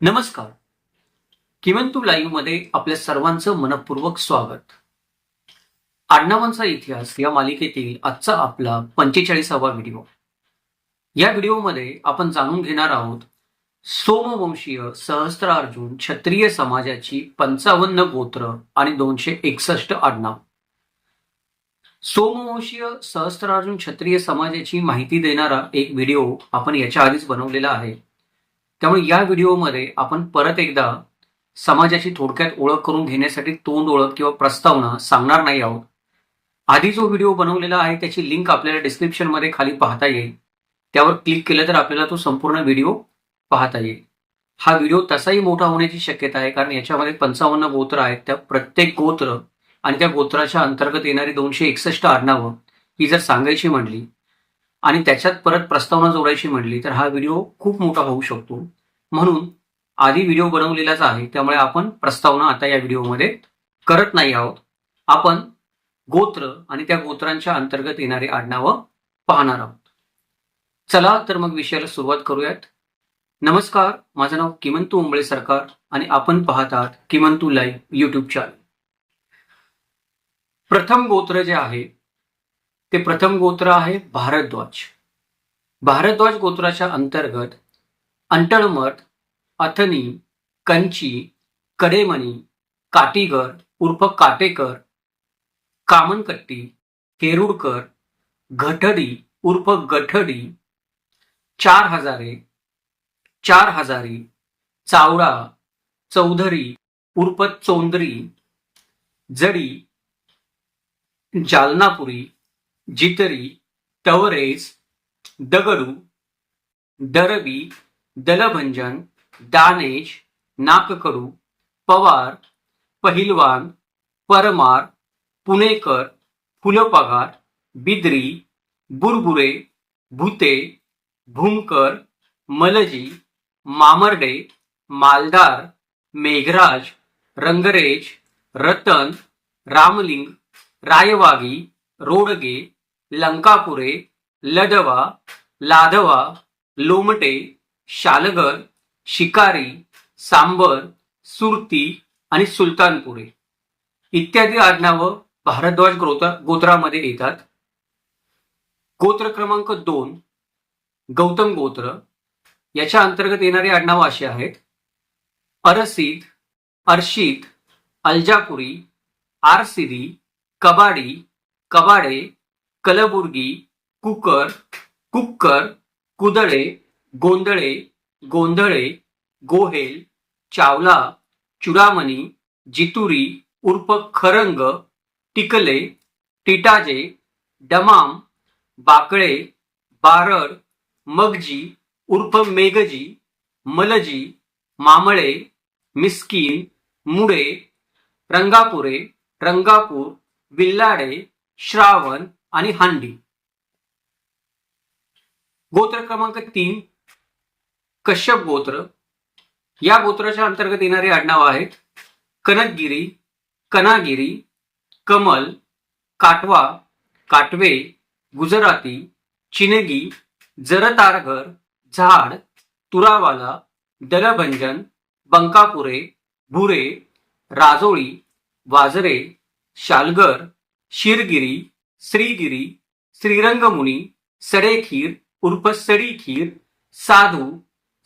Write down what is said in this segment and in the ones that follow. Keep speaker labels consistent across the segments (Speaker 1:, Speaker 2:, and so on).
Speaker 1: नमस्कार. किमंतू लाईव्हमध्ये आपल्या सर्वांचं मनपूर्वक स्वागत. आडनावांचा इतिहास या मालिकेतील आजचा आपला पंचेचाळीसावा व्हिडिओ या व्हिडिओमध्ये आपण जाणून घेणार आहोत सोमवंशीय सहस्त्रार्जुन क्षत्रिय समाजाची पंचावन्न गोत्र आणि दोनशे एकसष्ट आडनाव. सोमवंशीय सहस्त्रार्जुन क्षत्रिय समाजाची माहिती देणारा एक व्हिडिओ आपण याच्या आधीच बनवलेला आहे. त्यामुळे या व्हिडिओमध्ये आपण परत एकदा समाजाची थोडक्यात ओळख करून घेण्यासाठी तोंड ओळख किंवा प्रस्तावना सांगणार नाही आहोत. आधी जो व्हिडिओ बनवलेला आहे त्याची लिंक आपल्याला डिस्क्रिप्शनमध्ये खाली पाहता येईल. त्यावर क्लिक केलं तर आपल्याला तो संपूर्ण व्हिडिओ पाहता येईल. हा व्हिडिओ तसाही मोठा होण्याची शक्यता आहे कारण याच्यामध्ये पंचावन्न गोत्र आहेत. त्या प्रत्येक गोत्र आणि त्या गोत्राच्या अंतर्गत येणारी दोनशे एकसष्ट आडनावं ही जर सांगायची म्हणली आणि त्याच्यात परत प्रस्तावना जोडायची म्हणली तर हा व्हिडिओ खूप मोठा होऊ शकतो. म्हणून आधी व्हिडिओ बनवलेलाच आहे त्यामुळे आपण प्रस्तावना आता या व्हिडिओमध्ये करत नाही आहोत. आपण गोत्र आणि त्या गोत्रांच्या अंतर्गत येणारी आडनावं पाहणार आहोत. चला तर मग विषयाला सुरुवात करूयात. नमस्कार माझं नाव किमंतू उंबळे सरकार आणि आपण पाहत आहात किमंतू लाईव्ह युट्यूब चॅनल प्रथम गोत्र जे आहे ते प्रथम गोत्र आहे भारद्वाज. भारद्वाज गोत्राच्या अंतर्गत अंटळमठ अथनी कंची कडेमणी काटीगर उर्फ काटेकर कामनकट्टी केरुडकर घटडी उर्फ गठडी चार हजारे चार हजारी चावडा चौधरी उर्फ चोंदरी जडी जालनापुरी जितरी तवरेज दगडू दरबी दलभंजन दानेश नाककडू पवार पहिलवान परमार पुणेकर फुलपगार बिद्री बुरबुरे भुते भूमकर मलजी मामर्डे मालदार मेघराज रंगरेज रतन रामलिंग रायवागी रोडगे लंकापुरे लडवा लाधवा लोमटे शालगर शिकारी सांबर सुरती आणि सुलतानपुरे इत्यादी आडनावं भारद्वाज गोत्र गोत्रामध्ये येतात. गोत्र क्रमांक दोन गौतम गोत्र. याच्या अंतर्गत येणारी आडनावं अशी आहेत. अरसीद अर्शीद अल्जापुरी आरसिदी कबाडी कबाडे कलबुर्गी कुकर कुक्कर कुदळे गोंधळे गोंधळे गोहेल चावला चुडामणी जितुरी उर्फ खरंग टिकले टिटाजे डमाम बाकळे बारड मगजी उर्फ मेघजी मलजी मामळे मिस्किन मुडे रंगापुरे रंगापूर विल्लाडे श्रावण आणि हांडी. गोत्र क्रमांक तीन कश्यप गोत्र. या गोत्राच्या अंतर्गत येणारी आडनाव आहेत. कनकगिरी कनागिरी कमल काटवा काटवे गुजराती चिनगी जरतारघर झाड तुरावाला दलभंजन बंकापुरे भुरे राजोळी वाजरे शालगर शिरगिरी श्रीगिरी श्रीरंगमुनी सडेखीर उर्फ सडीखीर साधू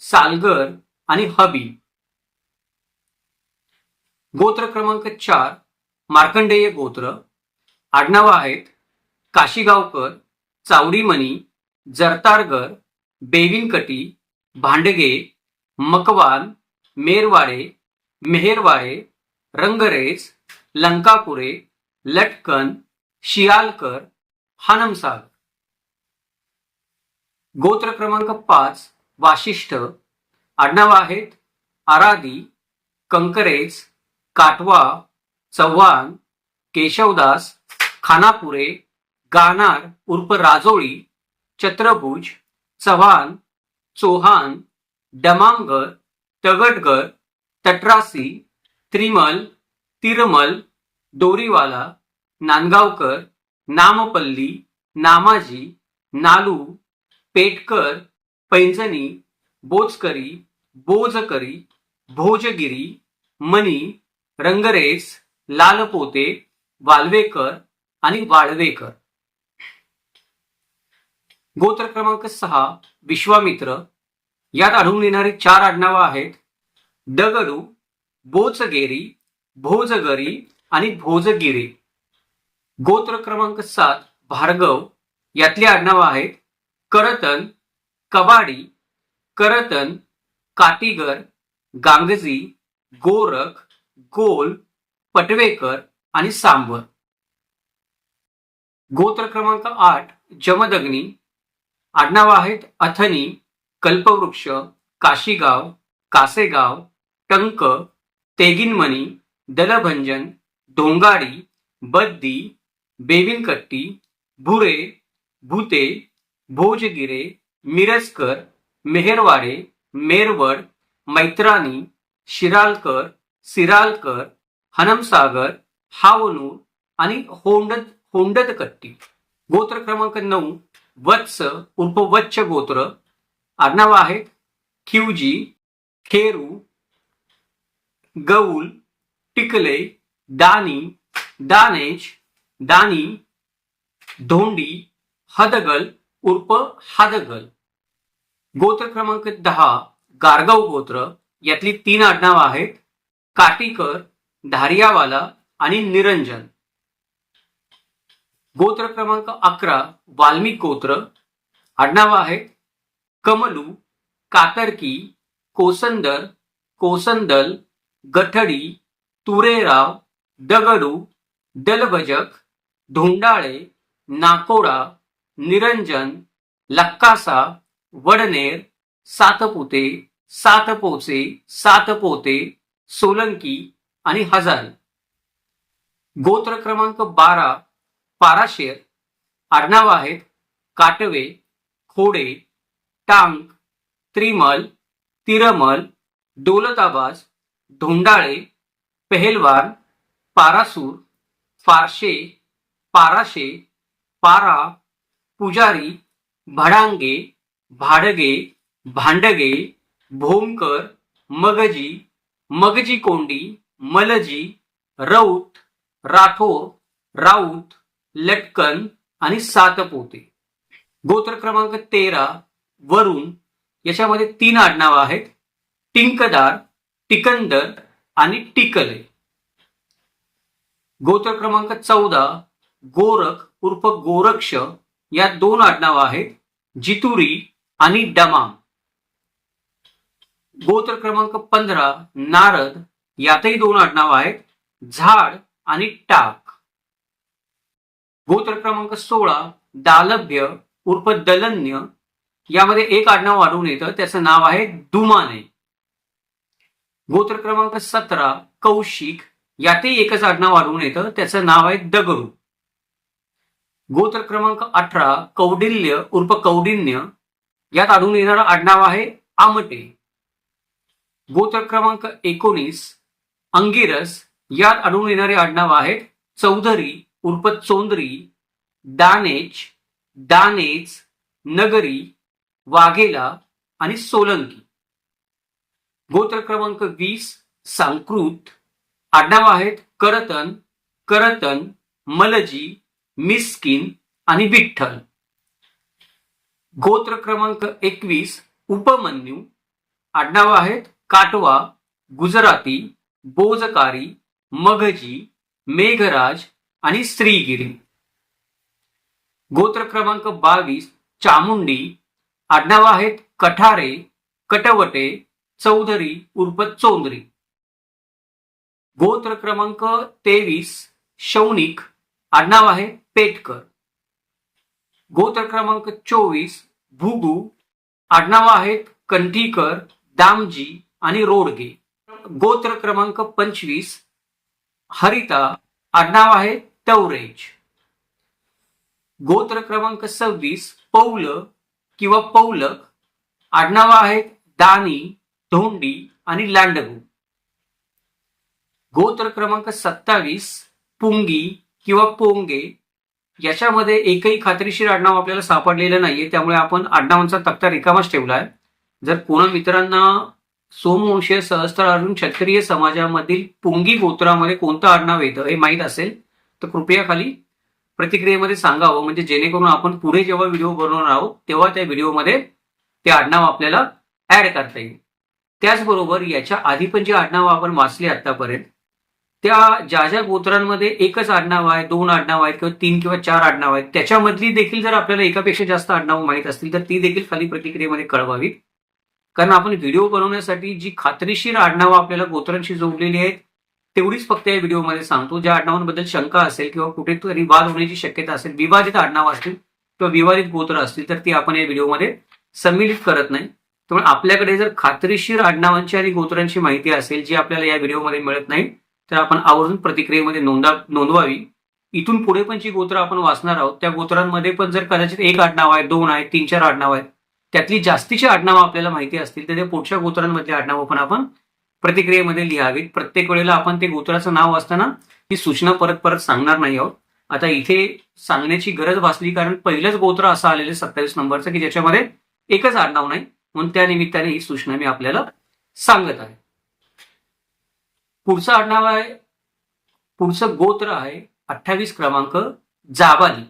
Speaker 1: सालगर आणि हबी. गोत्र क्रमांक चार मार्कंडेय गोत्र. आडनाव आहेत काशीगावकर चावडीमणी जरतारगर बेविनकटी भांडगे मकवान मेरवाडे मेहेरवाडे रंगरेज लंकापुरे लटकन शियालकर हानमसाग गोत्र क्रमांक पाच वाशिष्ठ. आडनावं आहेत आरादी कंकरेज काटवा चव्हाण केशवदास खानापुरे गानार उर्फ राजोळी चत्रभुज चव्हाण चोहान डमांगर तगडगर तटरासी त्रिमल तिरमल दोरीवाला नांदगावकर नामपल्ली नामाजी नालू पेटकर पैंजणी बोचकरी बोजकरी भोजगिरी मनी रंगरेस लालपोते वाल्वेकर आणि वाळवेकर. गोत्र क्रमांक सहा विश्वामित्र. यात आढळून येणारी चार आडनावं आहेत. दगडू बोचगेरी भोजगरी आणि भोजगिरी. गोत्र क्रमांक सात भार्गव. यातली आडनावं आहेत. करतन कबाडी करतन काटीगर गांगजी गोरख गोल पटवेकर आणि सांबर. गोत्र क्रमांक आठ जमदग्नी. आडनाव आहेत अथनी कल्पवृक्ष काशीगाव कासेगाव टंक तेगिनमणी दलभंजन डोंगाडी बद्दी बेविनकट्टी भुरे भूते भोजगिरे मिरजकर मेहरवाडे मेरवड मैत्रानी शिरालकर सिरालकर हनमसागर हावनूर आणि होंडत होंडतकट्टी. गोत्र क्रमांक नऊ वत्स उर्फ वच्च गोत्र. आडनाव आहेत खिवजी खेरू गौल टिकले दानी दानेश दानी धोंडी हदगल उर्फ हादगल. गोत्र क्रमांक दहा गारगाव गोत्र यातली तीन आडनावं आहेत. काटीकर धारियावाला आणि निरंजन. गोत्र क्रमांक अकरा वाल्मिक गोत्र. आडनावं आहेत कमलू कातरकी कोसंदर कोसंदल गठडी तुरेराव दगडू दलभजक धोंडाळे नाकोडा निरंजन लक्कासा वडनेर सातपुते सातपोचे सातपोते सोलंकी आणि हजार. गोत्र क्रमांक बारा पाराशेर. आडनाव आहेत काटवे खोडे टांग त्रिमल तिरमल दौलताबाज धोंडाळे पहेलवान पारासूर फारशे पाराशे पारा पुजारी भडांगे भाडगे भांडगे भोमकर मगजी मगजी कोंडी मलजी रौत राठोर राऊत लटकन आणि सातपोते. गोत्र क्रमांक तेरा वरुण. याच्यामध्ये तीन आडनावं आहेत. टिंकदार टिकंदर आणि टिकले. गोत्र क्रमांक चौदा गोरख उर्फ गोरक्ष. या दोन आडनावं आहेत. जितुरी आणि डमा. गोत्र क्रमांक पंधरा नारद यातही दोन आडनाव आहेत झाड आणि टाक. गोत्र क्रमांक सोळा दालभ्य उर्फ दलन्य. यामध्ये एक आडनाव आढळून येतं त्याचं नाव आहे दुमाने. गोत्र क्रमांक सतरा कौशिक यातही एकच आडनाव आढळून येतं त्याचं नाव आहे दगरू गोत्र क्रमांक अठरा कौडिल्य उर्फ कौडिन्य. यात आढळून येणारं आडनाव आहे आमटे गोत्र क्रमांक एकोणीस अंगिरस यात आढळून येणारे आडनाव आहेत चौधरी उर्फ चोंदरी दानेच दानेच नगरी वाघेला आणि सोलंकी. गोत्र क्रमांक वीस सांकृत. आडनाव आहेत करतन करतन मलजी मिस्किन आणि विठ्ठल. गोत्र क्रमांक एकवीस उपमन्यू. आडनाव आहेत काटवा गुजराती बोजकारी मगजी मेघराज आणि श्रीगिरी. गोत्र क्रमांक बावीस चामुंडी. आडनाव आहेत कठारे कटवटे चौधरी उर्फ चौधरी गोत्र क्रमांक तेवीस शौनिक. आडनाव आहे पेटकर. गोत्र क्रमांक चोवीस भुगू आडनाव आहेत कंठीकर दामजी आणि रोडगे. गोत्र क्रमांक पंचवीस हरिता आडनाव आहे तवरेज गोत्र क्रमांक सव्वीस पौल किंवा पौलक आडनावं आहेत दानी धोंडी आणि लांडगू. गोत्र क्रमांक सत्तावीस पुंगी किंवा पोंगे याच्यामध्ये एकही खात्रीशीर आडनाव आपल्याला सापडलेलं नाहीये. त्यामुळे आपण आडनावांचा तक्ता रिकामाच ठेवलाय. जर कोणा मित्रांना सोमवंशीय सहस्त्रार्जुन क्षत्रिय समाजामधील पुंगी गोत्रामध्ये कोणतं आडनाव येतं हे माहीत असेल तर कृपया खाली प्रतिक्रियेमध्ये सांगावं. म्हणजे जेणेकरून आपण पुढे जेव्हा व्हिडिओ बनवणार आहोत तेव्हा त्या व्हिडिओमध्ये ते आडनाव आपल्याला ऍड करता येईल. त्याचबरोबर याच्या आधी पण जे आडनाव आपण वाचले आतापर्यंत त्या ज्या ज्या गोत्रांमध्ये एकच आडनाव आहे दोन आडनाव आहेत किंवा तीन किंवा चार आडनाव आहेत त्याच्यामधली देखील जर आपल्याला एकापेक्षा जास्त आडनावं माहीत असतील तर ती देखील खाली प्रतिक्रियेमध्ये कळवावी कारण आपण व्हिडिओ बनवण्यासाठी जी खात्रीशीर आडनावं आपल्याला गोत्रांशी जोडलेली आहेत तेवढीच फक्त या व्हिडिओमध्ये सांगतो. ज्या आडनावांबद्दल शंका असेल किंवा कुठेतरी वाद होण्याची शक्यता असेल विवादित आडनाव असतील किंवा विवादित गोत्र असतील तर ती आपण या व्हिडिओमध्ये सम्मिलित करत नाही. त्यामुळे आपल्याकडे जर खात्रीशीर आडनावांची आणि गोत्रांची माहिती असेल जी आपल्याला या व्हिडिओमध्ये मिळत नाही तर आपण आवर्जून प्रतिक्रियेमध्ये नोंदा नोंदवावी. इथून पुढे पण जी गोत्र आपण वाचणार आहोत त्या गोत्रांमध्ये पण जर कदाचित एक आडनाव आहे दोन आहे तीन चार आडनाव आहेत त्यातली जास्तीची आडनावं आपल्याला माहिती असतील तर त्या पुढच्या गोत्रांमधली आडनावं पण आपण प्रतिक्रियेमध्ये लिहावीत. प्रत्येक वेळेला आपण ते गोत्राचं नाव असताना ही सूचना परत परत सांगणार नाही आहोत. आता इथे सांगण्याची गरज भासली कारण पहिलंच गोत्र असं आलेलं सत्तावीस नंबरचं की ज्याच्यामध्ये एकच आडनाव नाही म्हणून त्या निमित्ताने ही सूचना मी आपल्याला सांगत आहे. पुढचं आडनाव आहे. पुढचं गोत्र आहे अठ्ठावीस क्रमांक जाबाली.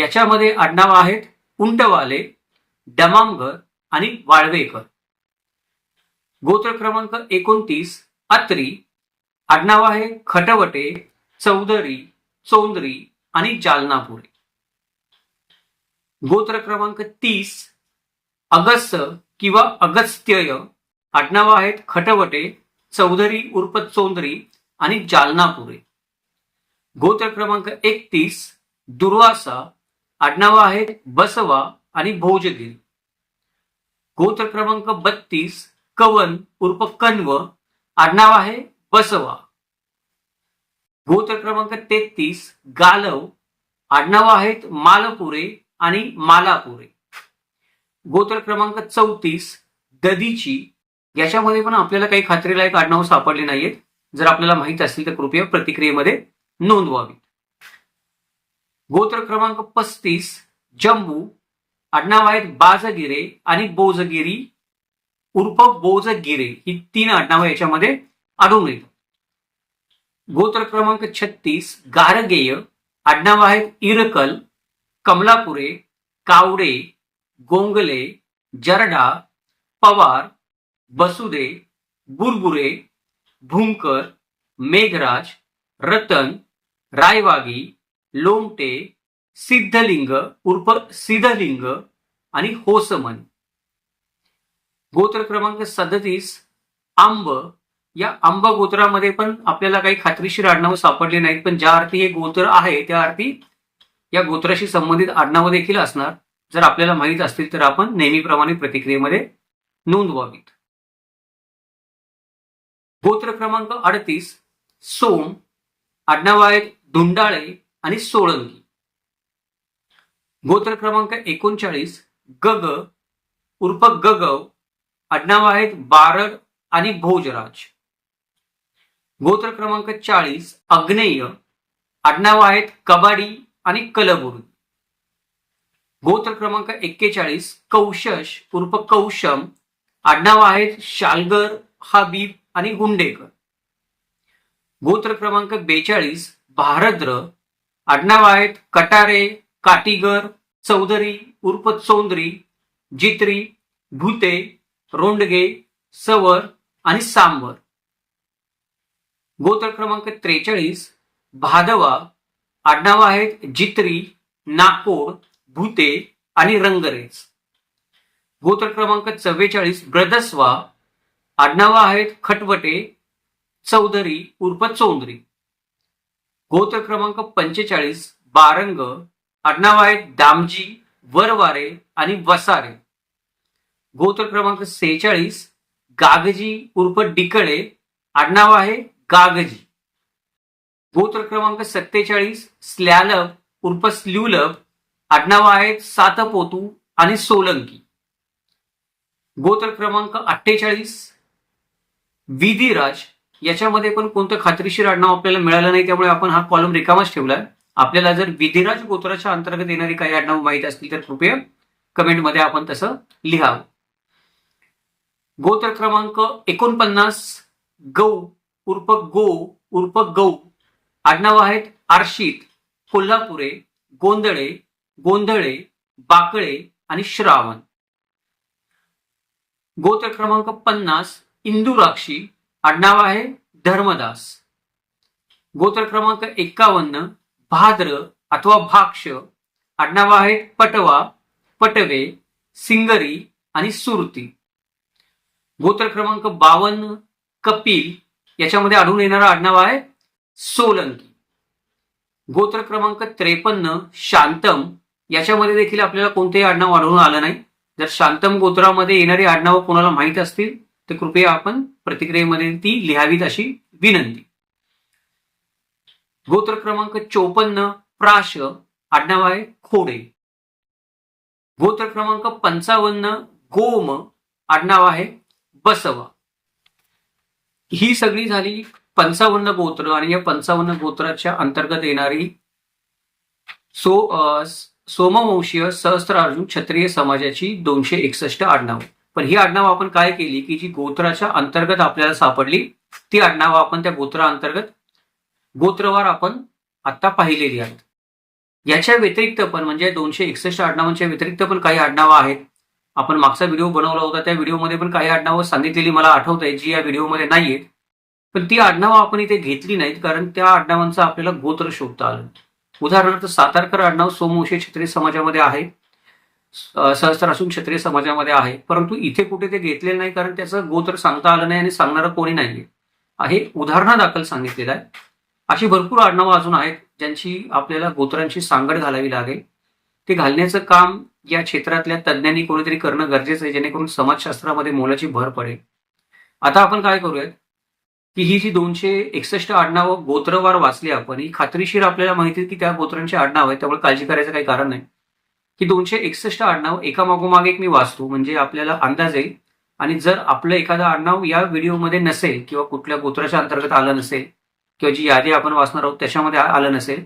Speaker 1: याच्यामध्ये आडनाव आहेत उंटवाले डमामगर आणि वाळवेकर. गोत्र क्रमांक एकोणतीस अत्री. आडनाव आहे खटवटे चौधरी चौंदरी आणि जालनापुरे. गोत्र क्रमांक तीस अगस्त किंवा अगस्त्यय. आडनाव आहेत खटवटे चौधरी उर्फ चौंदरी आणि जालनापुरे. गोत्र क्रमांक एकतीस दुर्वासा आडनाव आहेत बसवा आणि भोजगिरी. गोत्र क्रमांक बत्तीस कवन उर्फ कन्व आडनाव आहे बसवा. गोत्र क्रमांक तेहतीस गालव आडनाव आहेत मालपुरे आणि मालापुरे. गोत्र क्रमांक चौतीस ददीची याच्यामध्ये पण आपल्याला काही खात्रीला एक आडनाव सापडले नाहीयेत जर आपल्याला माहीत असतील तर कृपया प्रतिक्रियेमध्ये नोंदवावी गोत्र क्रमांक पस्तीस जम्बू. आडनाव आहेत बाजगिरे आणि बोजगिरी. उर्फ बोजगिरे ही तीन आडनावं याच्यामध्ये आढळून येतात. गोत्र क्रमांक छत्तीस गारगेय. आडनाव आहेत इरकल कमलापुरे कावडे गोंगले जरडा पवार बसुदे बुरबुरे भूमकर मेघराज रतन रायवागी लोमटे सिद्धलिंग उर्फ सिद्धलिंग आणि होसमन. गोत्र क्रमांक सदतीस आंब. या आंबा गोत्रामध्ये पण आपल्याला काही खात्रीशीर आडनावं सापडली नाहीत पण ज्या अर्थी हे गोत्र आहे त्या अर्थी या गोत्राशी संबंधित आडनावं देखील असणार. जर आपल्याला माहीत असतील तर आपण नेहमीप्रमाणे प्रतिक्रियेमध्ये नोंदवावीत. गोत्र क्रमांक अडतीस सोम आडनाव आहेत धुंडाळे आणि सोळंकी गोत्र क्रमांक एकोणचाळीस गग उर्फ गगव आडनाव आहेत बारड आणि भोजराज. गोत्र क्रमांक चाळीस अग्नेय आडनाव आहेत कबाडी आणि कलबुर्गी. गोत्र क्रमांक एक्केचाळीस कौशश उर्फ कौशम आडनाव आहेत शालगर हबीब आणि गुंडेकर गोत्र क्रमांक बेचाळीस भारद्र आडनाव आहेत कटारे काटीगर चौधरी उर्फ चौंदरी जित्री भूते रोंडगे सवर आणि सांबर. गोत्र क्रमांक त्रेचाळीस भादवा आडनाव आहेत जित्री नाकोड भूते आणि रंगरेज. गोत्र क्रमांक चव्वेचाळीस ब्रदस्वा आडनाव आहेत खटवटे चौधरी उर्फ चौंदरी. गोत्र क्रमांक पंचेचाळीस बारंग. आडनाव आहेत दामजी वरवारे आणि वसारे. गोत्र क्रमांक सेहेचाळीस गागजी उर्फ डिकळे. आडनाव आहे गागजी. गोत्र क्रमांक सत्तेचाळीस स्लॅलब उर्फ स्ल्युलब आडनाव आहेत सातपोतू आणि सोलंकी. गोत्र क्रमांक अठ्ठेचाळीस विधिराज याच्यामध्ये पण कोणतं खात्रीशीर आडनाव आपल्याला मिळालं नाही त्यामुळे आपण हा कॉलम रिकामाच ठेवलाय. आपल्याला जर विधिराज गोत्राच्या अंतर्गत येणारी काही आडनाव माहीत असतील तर कृपया कमेंटमध्ये आपण तसं लिहावं गोत्र क्रमांक एकोणपन्नास गौ उर्फ गो उर्फ गौ. आडनाव आहेत आरशीत कोल्हापुरे गोंधळे गोंधळे बाकळे आणि श्रावण. गोत्र क्रमांक पन्नास इंदुराक्षी आडनाव आहे धर्मदास. गोत्र क्रमांक एकावन्न भाद्र अथवा भाक्ष आडनाव आहेत पटवा पटवे सिंगरी आणि सुरती. गोत्र क्रमांक बावन्न कपिल याच्यामध्ये आढळून येणारं आडनाव आहे सोलंकी. गोत्र क्रमांक त्रेपन्न शांतम याच्यामध्ये देखील आपल्याला कोणतेही आडनाव आढळून आलं नाही. जर शांतम गोत्रामध्ये येणारी आडनावं कोणाला माहीत असतील तर कृपया आपण प्रतिक्रियेमध्ये ती लिहावीत अशी विनंती. गोत्र क्रमांक चोपन्न प्राश आडनाव आहे खोडे. गोत्र क्रमांक पंचावन्न गोम आडनाव आहे बसवा. ही सगळी झाली पंचावन्न गोत्र आणि या पंचावन्न गोत्राच्या अंतर्गत येणारी सो अ, सोमवंशीय सहस्त्रार्जुन क्षत्रिय समाजाची दोनशे एकसष्ट आडनाव. पण ही आडनाव आपण काय केली की जी गोत्राच्या अंतर्गत आपल्याला सापडली ती आडनाव आपण त्या गोत्राअंतर्गत गोत्रवार आपण आता पाहिलेली आहेत. याच्या व्यतिरिक्त पण म्हणजे दोनशे एकसष्ट आडनावांच्या व्यतिरिक्त पण काही आडनावं आहेत. आपण मागचा व्हिडिओ बनवला होता त्या व्हिडिओमध्ये पण काही आडनावं सांगितलेली मला आठवत आहे जी या व्हिडिओमध्ये आहेत पण ती आडनावं आपण इथे घेतली नाहीत कारण त्या आडनावांचं आपल्याला गोत्र शोधता आलं. उदाहरणार्थ सातारकर आडनाव सोमवंशी क्षत्रिय समाजामध्ये आहे. सहस्त्रासून क्षत्रिय समाजामध्ये आहे. परंतु इथे कुठे ते घेतलेलं नाही कारण त्याचं गोत्र सांगता आलं नाही आणि सांगणारं कोणी नाहीये. आहे उदाहरणादाखल सांगितलेलं आहे. अशी भरपूर आडनावं अजून आहेत ज्यांची आपल्याला गोत्रांची सांगड घालावी लागेल. ते घालण्याचं काम या क्षेत्रातल्या तज्ज्ञांनी कोणीतरी करणं गरजेचं आहे जेणेकरून समाजशास्त्रामध्ये मोलाची भर पडेल. आता आपण काय करूयात? की ही जी दोनशे एकसष्ट आडनावं गोत्रवार वाचली आपण ही खात्रीशीर आपल्याला माहिती आहे की त्या गोत्रांची आडनाव आहे त्यामुळे काळजी करायचं काही कारण नाही. की दोनशे एकसष्ट आडनाव एका मागोमाग एक मी वाचतो. म्हणजे आपल्याला अंदाज येईल. आणि जर आपलं एखादं आडनाव या व्हिडिओमध्ये नसेल किंवा कुठल्या गोत्राच्या अंतर्गत आलं नसेल किंवा जी यादी आपण वाचणार आहोत त्याच्यामध्ये आलं नसेल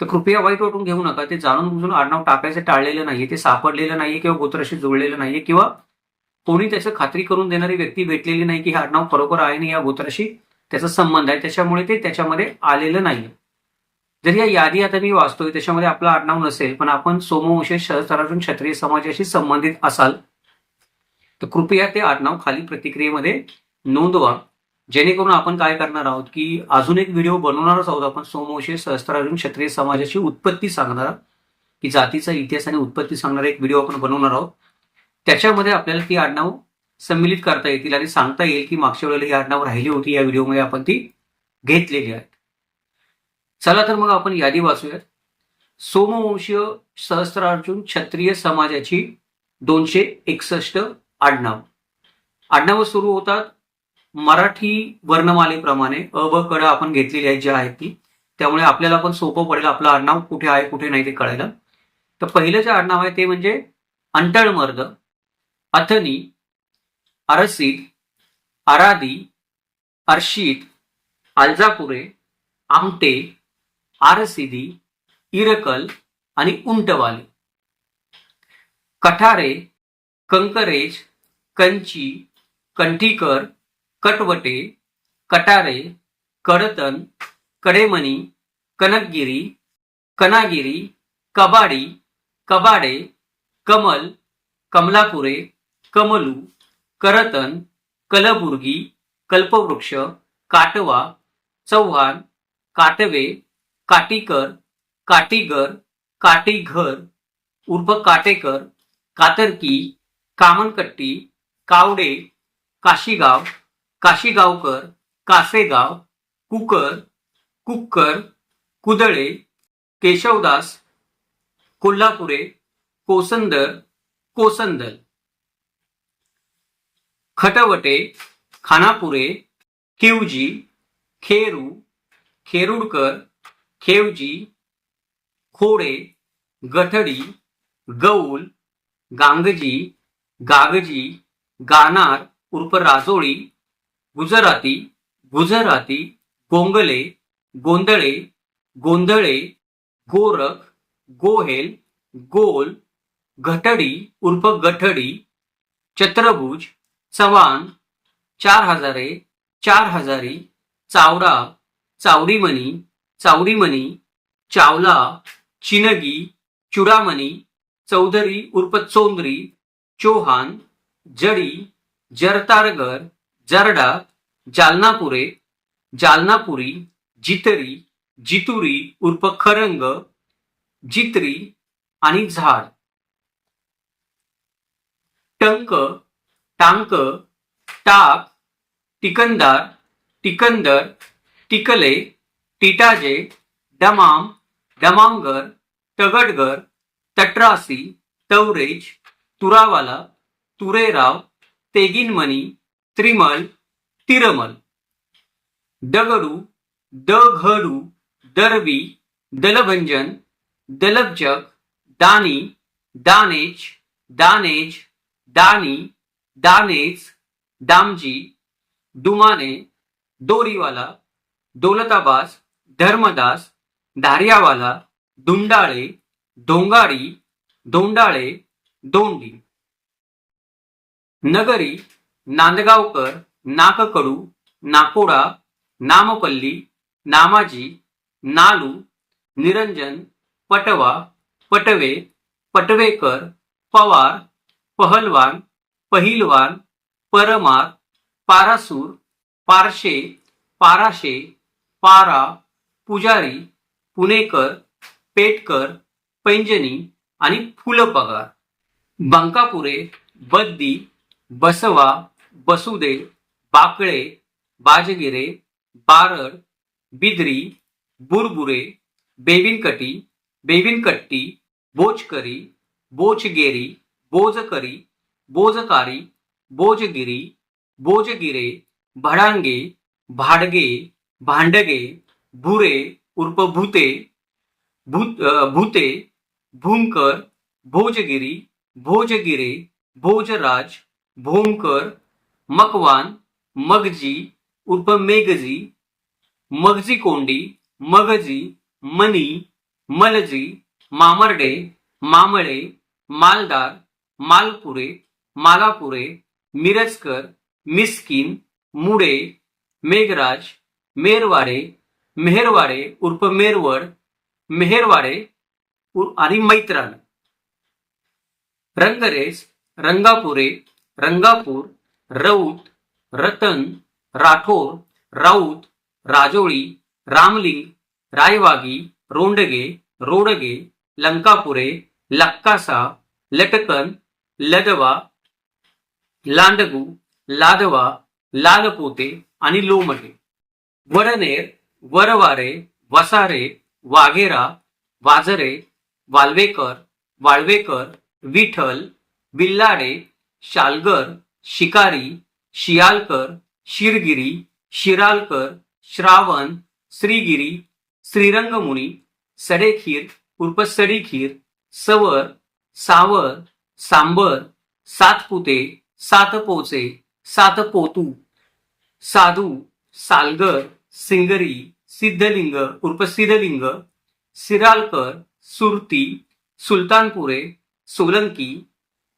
Speaker 1: तर कृपया वाईट वाटून घेऊ नका. ते जाणून बुजून आडनाव टाकायचं टाळलेलं नाहीये. ते सापडलेलं नाहीये किंवा गोत्राशी जुळलेलं नाहीये किंवा कोणी त्याचं खात्री करून देणारी व्यक्ती भेटलेली नाही की हे आडनाव खरोखर आहे आणि या गोत्राशी त्याचा संबंध आहे. त्याच्यामुळे ते त्याच्यामध्ये आलेलं नाहीये. जर या यादी आता मी वाचतोय त्याच्यामध्ये आपलं आडनाव नसेल पण आपण सोमवंशी सहस्त्रार्जुन क्षत्रिय समाजाशी संबंधित असाल तर कृपया ते आडनाव खाली प्रतिक्रियेमध्ये नोंदवा. जेणेकरून आपण काय करणार आहोत की अजून एक व्हिडिओ बनवणारच आहोत आपण सोमवंशी सहस्त्रार्जुन क्षत्रिय समाजाची उत्पत्ती सांगणारा की जातीचा इतिहास आणि उत्पत्ती सांगणारा एक व्हिडिओ आपण बनवणार आहोत. त्याच्यामध्ये आपल्याला ती आडनाव संमिलित करता येतील आणि सांगता येईल की मागच्या वेळेला ही आडनाव राहिली होती या व्हिडिओमध्ये आपण ती घेतलेली आहेत. चला तर मग आपण यादी वाचूयात. सोमवंशीय सहस्त्रार्जुन क्षत्रिय समाजाची दोनशे एकसष्ट आडनाव. आडनावं सुरू होतात मराठी वर्णमालेप्रमाणे. अ ब कड आपण घेतलेली आहेत जी आहेत ती. त्यामुळे आपल्याला पण सोपं पडेल आपलं आडनाव कुठे आहे कुठे नाही ते कळायला. तर पहिलं जे आडनाव आहे ते म्हणजे अंटळमर्द अथनी अरसीद आरादी अर्शीद आलजापुरे आमटे आरसिदी इरकल आणि उंटवाले. कठारे कंकरेज कंची कंठीकर कटवटे कटारे कडतन कडेमणी कनकगिरी कनागिरी कबाडी कबाडे कमल कमलापुरे कमलू करतन कलबुर्गी कल्पवृक्ष काटवा चव्हाण काटवे काटीकर काटीगर काटीघर उर्फ काटेकर कातरकी कामनकट्टी कावडे काशीगाव काशीगावकर कासेगाव कुकर कुक्कर कुदळे केशवदास कोल्हापुरे कोसंदर कोसंदल. खटवटे खानापुरे किवजी खेरू खेरुडकर खेवजी खोडे गठडी गौल गांगजी गागजी गानार उर्फ राजोळी गुजराती गुजराती गोंगले गोंधळे गोंधळे गोरख गोहेल गोल घटडी उर्फ गठडी चत्रभुज चव्हाण चार हजारे चार हजारी चावडा चावडीमणी चावडीमणी चावला चिनगी चुडामणी चौधरी उर्फ चोंदरी चौहान जडी जरतारगर जरडा जालनापुरे जालनापुरी जितरी जितुरी उर्फ खरंग जित्री आणि झाड. टंक टांक टाक टिकंदार टिकंदर टिकले टिटाजे दमाम दमामगर तगडगर तट्रासी तवरेज तुरावाला तुरेराव तेगिनमणी त्रिमल तिरमल. दगडू दघडू दरबी दलभंजन दलबजक दानी दानेज दानेज दानी दानेज दामजी दुमाने दोरीवाला दौलताबाज धर्मदास दारियावाला दुंडाळे दोंगाडी दोंडाळे दोंडी. नगरी नांदगावकर नाककडू नाकोडा नामपल्ली नामाजी नालू निरंजन पटवा पटवे पटवेकर पवार पहलवान पहिलवान परमार पारासूर पारशे पाराशे पारा पुजारी पुणेकर पेटकर पैंजनी आणि फुलपगार बंकापुरे बद्दी बसवा बसुदे बाकळे बाजगिरे बारड बिद्री बुरबुरे बेबिनकटी बेबिनकट्टी बोचकरी बोचगेरी बोजकरी बोजकारी बोजगिरी बोजगिरे भडांगे भाडगे भांडगे भुरे उर्फ भूते भूत भूते भूमकर भोजगिरी भोजगिरे भोजराज भोमकर मकवान मगजी उर्फ मेघजी मगजी कोंडी मगजी मनी मलजी मामर्डे मामळे मालदार मालपुरे मालापुरे मिरजकर मिस्किन मुडे मेघराज मेरवाडे मेहरवाडे उर्फ मेरवड मेहरवाडे आणि मैत्रान. रंगरेस रंगापुरे रंगापूर रौत रतन राठोर राऊत राजोळी रामलिंग रायवागी रोंडगे रोडगे लंकापुरे लक्कासा लटकन लदवा लांडगू लादवा लालपोते आणि लोमटे. वडनेर वरवारे वसारे वाघेरा वाजरे वाल्वेकर वाळवेकर विठ्ठल बिल्लाडे शालगर शिकारी शियालकर शिरगिरी शिरालकर श्रावण श्रीगिरी श्रीरंगमुनी सडेखीर उर्फ सडीखीर सवर सावर सांबर सातपुते सातपोचे सातपोतू साधू सालगर सिंगरी सिद्धलिंग उर्फ सिद्धलिंग सिरालकर सुरती सुलतानपुरे सोलंकी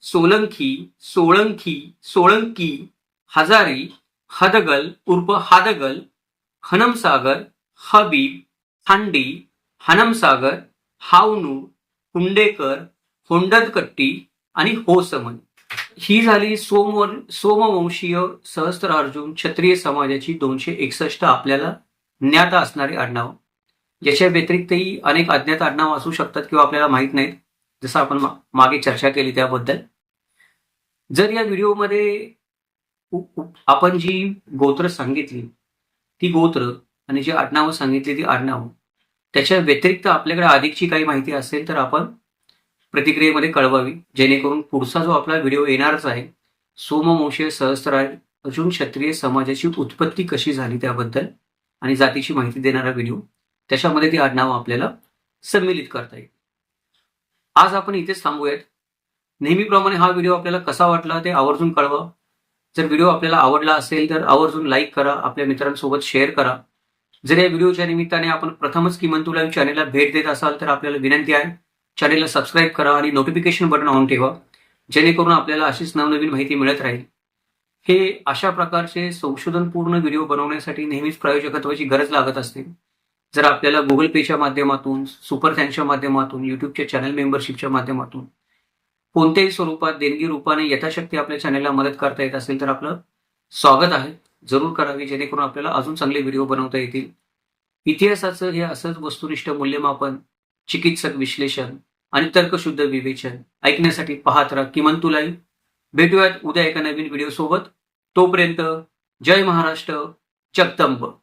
Speaker 1: सोलंकी सोळंकी सोळंकी हजारी हदगल उर्फ हादगल हनमसागर हबीब हांडी हनमसागर हावनूर हुंडेकर होंडदकट्टी आणि होसमन. ही झाली सोमवर सोमवंशीय सहस्त्रार्जुन क्षत्रिय समाजाची दोनशे एकसष्ट आपल्याला ज्ञात असणारी आडनाव. याच्या व्यतिरिक्तही अनेक अज्ञात आडनाव असू शकतात किंवा आपल्याला माहीत नाहीत. जसं आपण मा- मागे चर्चा केली त्याबद्दल. जर या व्हिडिओमध्ये आपण जी गोत्र सांगितली ती गोत्र आणि जी आडनावं सांगितली ती आडनावं त्याच्या व्यतिरिक्त आपल्याकडे अधिकची काही माहिती असेल तर आपण प्रतिक्रियेमध्ये कळवावी. जेणेकरून पुढचा जो आपला व्हिडिओ येणारच आहे सोमवंशीय सहस्त्रार अजून क्षत्रिय समाजाची उत्पत्ती कशी झाली त्याबद्दल आणि जातीची माहिती देणारा व्हिडिओ त्याच्यामध्ये ती आडनावं आपल्याला सम्मिलित करता येईल. आज आपण इथेच थांबूयात. नेहमीप्रमाणे हा व्हिडिओ आपल्याला कसा वाटला ते आवर्जून कळवा. जर व्हिडिओ आपल्याला आवडला असेल तर आवर्जून लाईक करा आपल्या मित्रांसोबत शेअर करा. जर या व्हिडिओच्या निमित्ताने आपण प्रथमच किमंतू तुला चॅनेलला भेट देत असाल तर आपल्याला विनंती आहे चॅनेलला सबस्क्राईब करा आणि नोटिफिकेशन बटन ऑन ठेवा. जेणेकरून आपल्याला अशीच नवनवीन माहिती मिळत राहील. हे अशा प्रकारचे संशोधनपूर्ण व्हिडिओ बनवण्यासाठी नेहमीच प्रायोजकत्वाची गरज लागत असते. जर आपल्याला गुगल पेच्या माध्यमातून सुपर थँक्सच्या माध्यमातून युट्यूबच्या चॅनल मेंबरशिपच्या माध्यमातून कोणत्याही स्वरूपात देणगी रूपाने यथाशक्ती आपल्या चॅनलला मदत करता येत असेल तर आपलं स्वागत आहे. जरूर करावे जेणेकरून आपल्याला अजून चांगले व्हिडिओ बनवता येतील. इतिहासाचं हे असंच वस्तुनिष्ठ मूल्यमापन चिकित्सक विश्लेषण आणि तर्कशुद्ध विवेचन ऐकण्यासाठी पाहत राहा. किमान तुलाही भेटूयात उद्या एका नवीन व्हिडिओ सोबत तोपर्यंत जय महाराष्ट्र जगदंब.